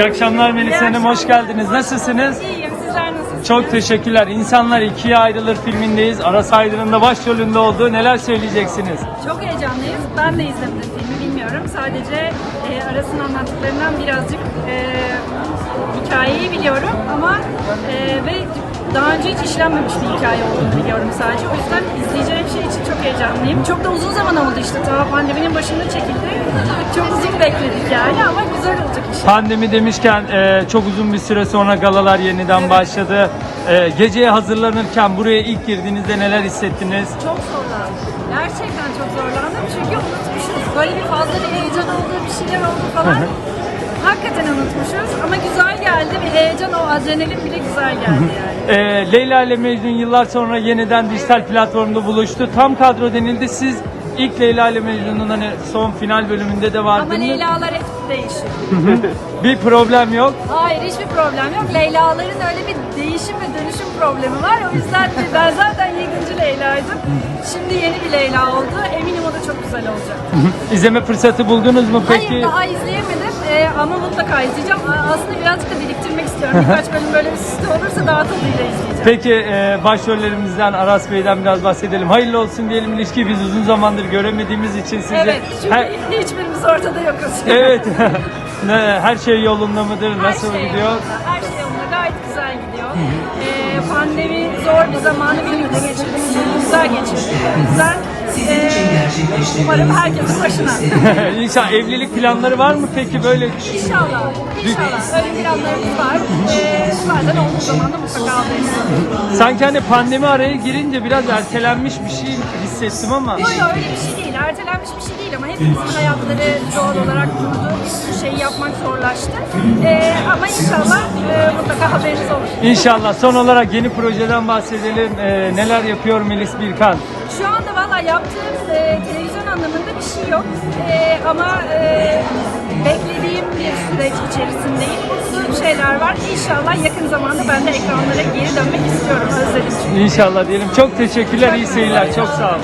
İyi akşamlar Melisa İyi Hanım, hoş geldiniz. Nasılsınız? İyiyim, sizler nasılsınız? Çok teşekkürler. İnsanlar ikiye ayrılır filmindeyiz. Aras Aydın'ın da başrolünde olduğu neler söyleyeceksiniz? Çok heyecanlıyız. Ben de izlemedim filmi, bilmiyorum. Sadece e, Aras'ın anlattıklarından birazcık e, hikayeyi biliyorum ama e, ve daha önce hiç işlenmemiş bir hikaye olduğunu biliyorum sadece. O yüzden izleyeceğim şey için çok heyecanlıyım. Çok da uzun zaman oldu işte. Ta pandeminin başında çekildi. Çok uzun bekledik yani ama güzel olacak inşallah. Pandemi demişken e, çok uzun bir süre sonra galalar yeniden Evet. başladı. E, geceye hazırlanırken buraya ilk girdiğinizde neler hissettiniz? Çok zorlandım. Gerçekten çok zorlandım çünkü unutmuşuz. Böyle bir fazla bir heyecan oldu, bir şeyler oldu falan. Hakikaten unutmuşuz ama güzel geldi. Bir heyecan, o adrenalin bile güzel geldi yani. E, Leyla ile Mecnun yıllar sonra yeniden dijital platformda buluştu. Tam kadro denildi. Siz ilk Leyla ile Mecnun'un hani son final bölümünde de Ama vardınız. Leyla'lar hep değişir. Bir problem yok. Hayır hiçbir problem yok. Leyla'ların öyle bir değişim ve dönüşüm problemi var. O yüzden de ben zaten 7. Leyla'ydım. Şimdi yeni bir Leyla oldu. Eminim o da çok güzel olacak. İzleme fırsatı buldunuz mu peki? Hayır daha izleyemedim ama mutlaka izleyeceğim. Aslında birazcık da biriktirmek istiyorum. Birkaç bölüm böyle üst üste olursa daha tadıyla izleyeceğim. Peki e, başrollerimizden Aras Bey'den biraz bahsedelim. Hayırlı olsun diyelim ilişki biz uzun zamandır göremediğimiz için sizi Evet çünkü her, hiçbirimiz ortada yokuz. evet ne, her şey yolunda mıdır? Her Nasıl şey gidiyor? yolunda, her şey yolunda gayet güzel gidiyor. Ee, pandemi zor bir zamanı birlikte geçirdik. Güzel geçirdik. O yüzden ee, umarım herkesin başına. İnşallah evlilik planları var mı peki böyle? İnşallah, inşallah. Öyle planlarımız var. Ee, zaten olduğu zaman da mutlaka alırız. Sanki hani pandemi araya girince biraz ertelenmiş bir şey hissettim ama. Yok yok öyle bir şey değil. Ertelenmiş bir şey değil ama hepimizin hayatları doğal olarak durdu. Bir sürü şeyi yapmak zorlaştı. Ee, ama inşallah e, mutlaka haberiniz olur. İnşallah son olarak yeni projeden bahsedelim. E, neler yapıyor Melis Birkan? Şu anda valla yaptığım e, televizyon anlamında bir şey yok. E, ama e, beklediğim bir süreç içerisindeyim. Mutlu şeyler var. İnşallah yakın zamanda ben de ekranlara geri dönmek istiyorum. Özledim. İnşallah diyelim. Çok teşekkürler, iyi seyirler. Çok sağ olun.